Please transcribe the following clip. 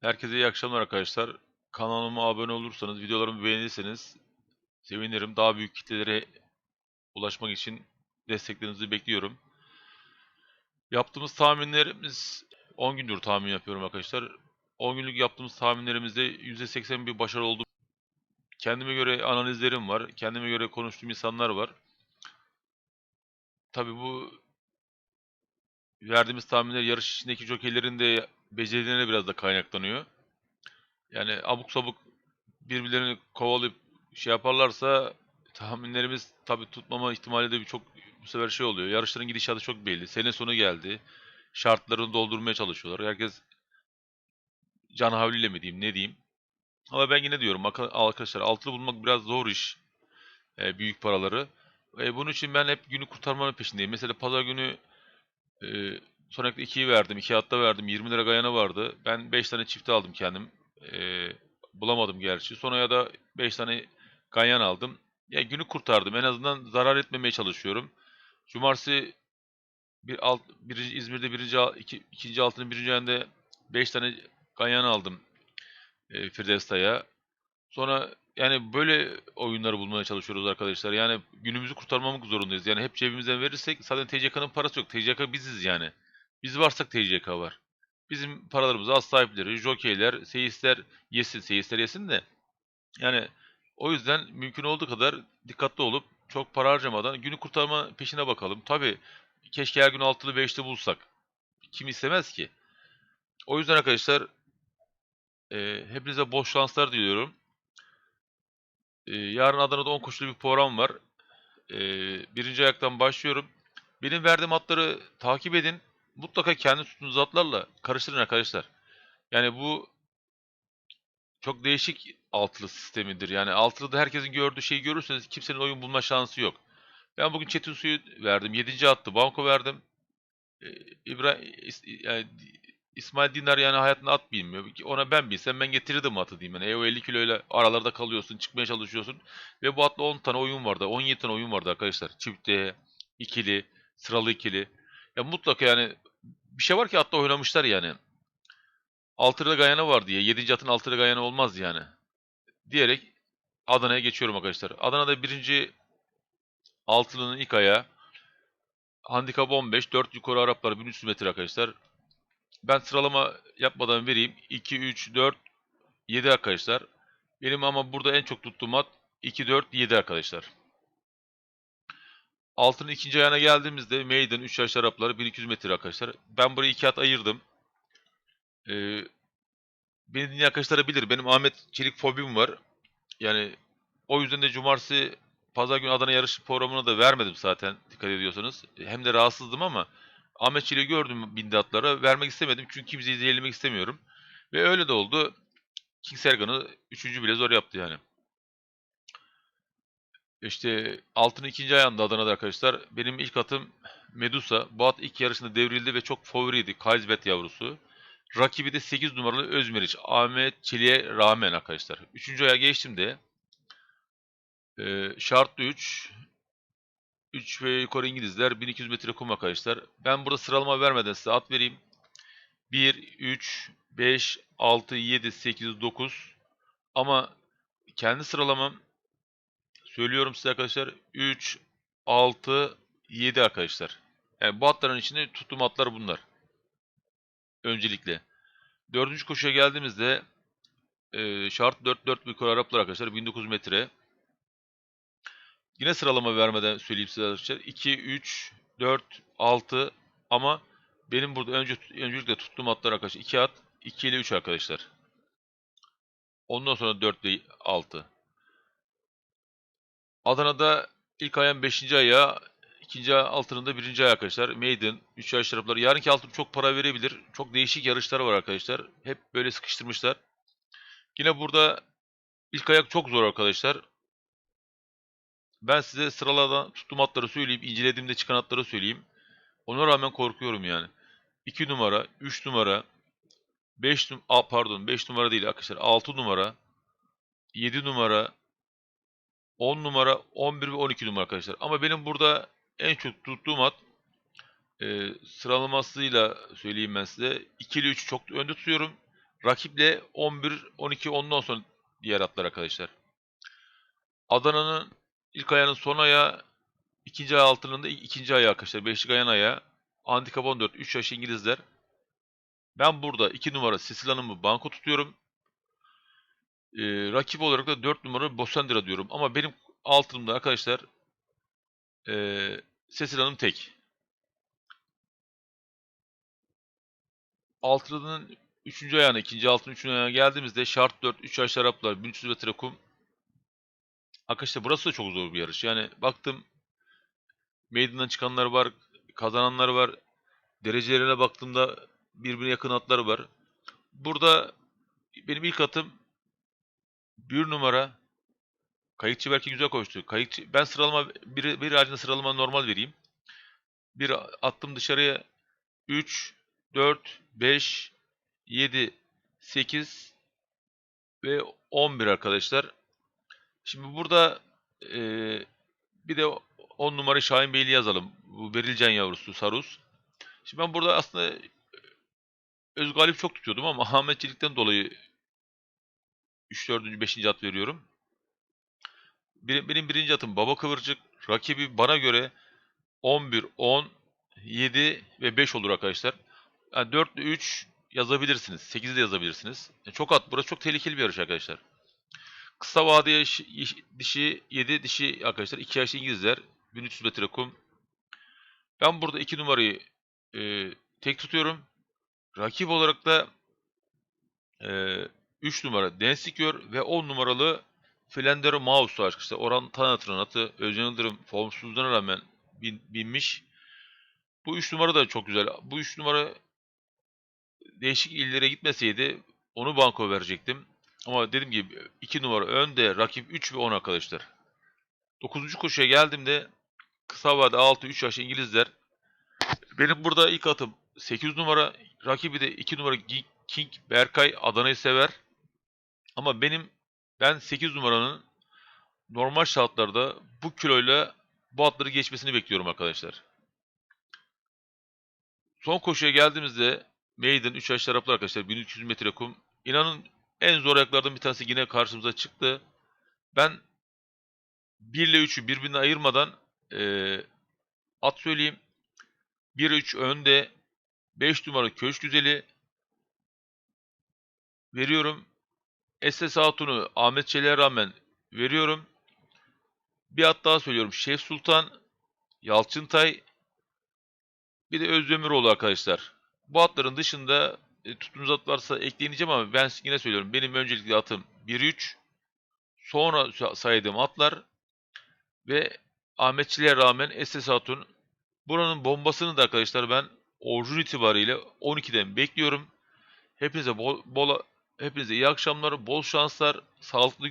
Herkese iyi akşamlar arkadaşlar. Kanalıma abone olursanız, videolarımı beğenirseniz sevinirim. Daha büyük kitlelere ulaşmak için desteklerinizi bekliyorum. Yaptığımız tahminlerimiz 10 gündür tahmin yapıyorum arkadaşlar. 10 günlük yaptığımız tahminlerimizde %80 bir başarı oldu. Kendime göre analizlerim var. Kendime göre konuştuğum insanlar var. Tabii bu verdiğimiz tahminler yarış içindeki jokeylerin de becerilerine biraz da kaynaklanıyor. Yani abuk sabuk birbirlerini kovalayıp şey yaparlarsa tahminlerimiz tabii tutmama ihtimali de bir çok bu sefer şey oluyor. Yarışların gidişatı çok belli. Sene sonu geldi. Şartlarını doldurmaya çalışıyorlar. Herkes can havliyle mi diyeyim ne diyeyim. Ama ben yine diyorum arkadaşlar altılı bulmak biraz zor iş. E, büyük paraları. E, bunun için ben hep günü kurtarmanın peşindeyim. Mesela pazar günü e, sonraki 2'yi verdim. 2 hatta verdim. 20 lira gayana vardı. Ben 5 tane çifte aldım kendim. E, bulamadım gerçi. Sonra ya da 5 tane ganyan aldım. Ya günü kurtardım. En azından zarar etmemeye çalışıyorum. Cumartesi bir alt, birinci, İzmir'de birinci, iki, ikinci altının birinci ayında 5 tane ganyan aldım e, Firdevs'ta'ya. Sonra yani böyle oyunları bulmaya çalışıyoruz arkadaşlar. Yani günümüzü kurtarmamak zorundayız. Yani hep cebimizden verirsek zaten TCK'nın parası yok. TCK biziz yani. Biz varsak TCK var. Bizim paralarımızı az sahipleri, jokeyler, seyisler yesin, seyisler yesin de. Yani o yüzden mümkün olduğu kadar dikkatli olup çok para harcamadan günü kurtarma peşine bakalım. Tabii keşke her gün altılı beşli bulsak. Kim istemez ki? O yüzden arkadaşlar e, hepinize bol şanslar diliyorum. E, yarın Adana'da 10 koşulu bir program var. E, birinci ayaktan başlıyorum. Benim verdiğim atları takip edin. Mutlaka kendi tuttuğunuz atlarla karıştırın arkadaşlar. Yani bu çok değişik altılı sistemidir. Yani altılıda herkesin gördüğü şeyi görürseniz kimsenin oyun bulma şansı yok. Ben bugün Çetin Su'yu verdim. 7. attı. Banko verdim. Ee, İbrahim, yani İsmail Dinar yani hayatında at bilmiyor. Ona ben bilsem ben getirirdim atı diyeyim. Yani e, o 50 kiloyla aralarda kalıyorsun, çıkmaya çalışıyorsun. Ve bu atla 10 tane oyun vardı. 17 tane oyun vardı arkadaşlar. Çifte, ikili, sıralı ikili. Ya mutlaka yani bir şey var ki atla oynamışlar yani. Altıda Gayana var diye. 7. atın Altıda Gayana olmaz yani. Diyerek Adana'ya geçiyorum arkadaşlar. Adana'da birinci altılının ilk ayağı. Handikap 15. 4 yukarı Araplar 1300 metre arkadaşlar. Ben sıralama yapmadan vereyim. 2, 3, 4, 7 arkadaşlar. Benim ama burada en çok tuttuğum at 2, 4, 7 arkadaşlar. Altının ikinci ayağına geldiğimizde Maiden 3 yaş Arapları 1200 metre arkadaşlar. Ben burayı iki at ayırdım. Ee, beni dinleyen arkadaşlar bilir. Benim Ahmet Çelik fobim var. Yani o yüzden de cumartesi pazar günü Adana yarış programına da vermedim zaten dikkat ediyorsanız. Hem de rahatsızdım ama Ahmet Çelik'i gördüm bindi atlara. Vermek istemedim çünkü kimseyi zehirlemek istemiyorum. Ve öyle de oldu. King Sergan'ı üçüncü bile zor yaptı yani. İşte altın ikinci ayağında Adana'da arkadaşlar. Benim ilk atım Medusa. Bu at ilk yarışında devrildi ve çok favoriydi. Kaizbet yavrusu. Rakibi de 8 numaralı Özmeriç. Ahmet Çelik'e rağmen arkadaşlar. Üçüncü aya geçtim de. Ee, şartlı 3. 3 ve yukarı İngilizler. 1200 metre kum arkadaşlar. Ben burada sıralama vermeden size at vereyim. 1, 3, 5, 6, 7, 8, 9. Ama kendi sıralamam söylüyorum size arkadaşlar. 3, 6, 7 arkadaşlar. Yani bu atların içinde tuttuğum atlar bunlar. Öncelikle. Dördüncü koşuya geldiğimizde e, şart 4 4 yukarı Araplar arkadaşlar 1900 metre. Yine sıralama vermeden söyleyeyim size arkadaşlar. 2, 3, 4, 6 ama benim burada önce öncelikle tuttuğum atlar arkadaşlar 2 at, 2 ile 3 arkadaşlar. Ondan sonra 4 ile 6. Adana'da ilk ayağın 5. ayağı, ikinci altının da 1. ayağı arkadaşlar. Maiden, 3 yaş tarafları. Yarınki altın çok para verebilir. Çok değişik yarışlar var arkadaşlar. Hep böyle sıkıştırmışlar. Yine burada ilk ayak çok zor arkadaşlar. Ben size sıraladan tuttuğum atları söyleyeyim. incelediğimde çıkan atları söyleyeyim. Ona rağmen korkuyorum yani. 2 numara, 3 numara, 5 num Aa, pardon 5 numara değil arkadaşlar. 6 numara, 7 numara, 10 numara, 11 ve 12 numara arkadaşlar. Ama benim burada en çok tuttuğum at e, sıralamasıyla söyleyeyim ben size. 2 ile 3 çok önde tutuyorum. Rakiple 11, 12, ondan sonra diğer atlar arkadaşlar. Adana'nın ilk ayağının son ayağı, ikinci ayağı altının da ikinci ayağı arkadaşlar. Beşlik ayağın ayağı. Handikap 14, 3 yaş İngilizler. Ben burada 2 numara Sisil Hanım'ı banko tutuyorum. Ee, rakip olarak da 4 numara Bosendira diyorum. Ama benim altımda arkadaşlar ee, Cecil Hanım tek. Altılının 3. ayağına, ikinci altının 3. ayağına geldiğimizde şart 4, 3 yaş Araplar, 1300 metre kum. Arkadaşlar burası da çok zor bir yarış. Yani baktım meydandan çıkanlar var, kazananlar var. Derecelerine baktığımda birbirine yakın atlar var. Burada benim ilk atım bir numara Kayıkçı belki güzel koştu. Kayıkçı ben sıralama bir bir ağacında sıralama normal vereyim. Bir attım dışarıya 3 4 5 7 8 ve 11 arkadaşlar. Şimdi burada eee, bir de 10 numara Şahin Beyli yazalım. Bu Berilcan yavrusu Sarus. Şimdi ben burada aslında Özgalip çok tutuyordum ama Ahmetçilikten dolayı 3 4. 5. at veriyorum. Bir- benim birinci atım Baba Kıvırcık. Rakibi bana göre 11, 10, 7 ve 5 olur arkadaşlar. Yani 4 ile 3 yazabilirsiniz. 8 de yazabilirsiniz. Yani çok at. Burası çok tehlikeli bir yarış arkadaşlar. Kısa vade dişi 7 dişi arkadaşlar. 2 yaşlı İngilizler. 1300 metre kum. Ben burada 2 numarayı e, tek tutuyorum. Rakip olarak da e, 3 numara Densikör ve 10 numaralı Flendero Mouse arkadaşlar. Orhan Tanatır'ın atı. Özcan Yıldırım formsuzluğuna rağmen bin- binmiş. Bu 3 numara da çok güzel. Bu 3 numara değişik illere gitmeseydi onu banko verecektim. Ama dediğim gibi 2 numara önde, rakip 3 ve 10 arkadaşlar. 9. koşuya geldiğimde kısa vade 6 3 yaş İngilizler. Benim burada ilk atım 8 numara, rakibi de 2 numara King Berkay Adana'yı sever. Ama benim ben 8 numaranın normal şartlarda bu kiloyla bu atları geçmesini bekliyorum arkadaşlar. Son koşuya geldiğimizde Maiden 3 yaş taraflı arkadaşlar 1300 metre kum. İnanın en zor ayaklardan bir tanesi yine karşımıza çıktı. Ben 1 ile 3'ü birbirine ayırmadan eee, at söyleyeyim. 1 3 önde 5 numara Köşk Güzeli veriyorum. SS Hatun'u Ahmet Çelik'e rağmen veriyorum. Bir at daha söylüyorum. Şef Sultan, Yalçıntay, bir de Özdemiroğlu arkadaşlar. Bu atların dışında e, tuttuğunuz at varsa ekleyeceğim ama ben yine söylüyorum. Benim öncelikli atım 1-3. Sonra sa- saydığım atlar ve Ahmetçiliğe rağmen SS Hatun. Buranın bombasını da arkadaşlar ben orijin itibariyle 12'den bekliyorum. Hepinize bol, bol hepinize iyi akşamlar, bol şanslar, sağlıklı gün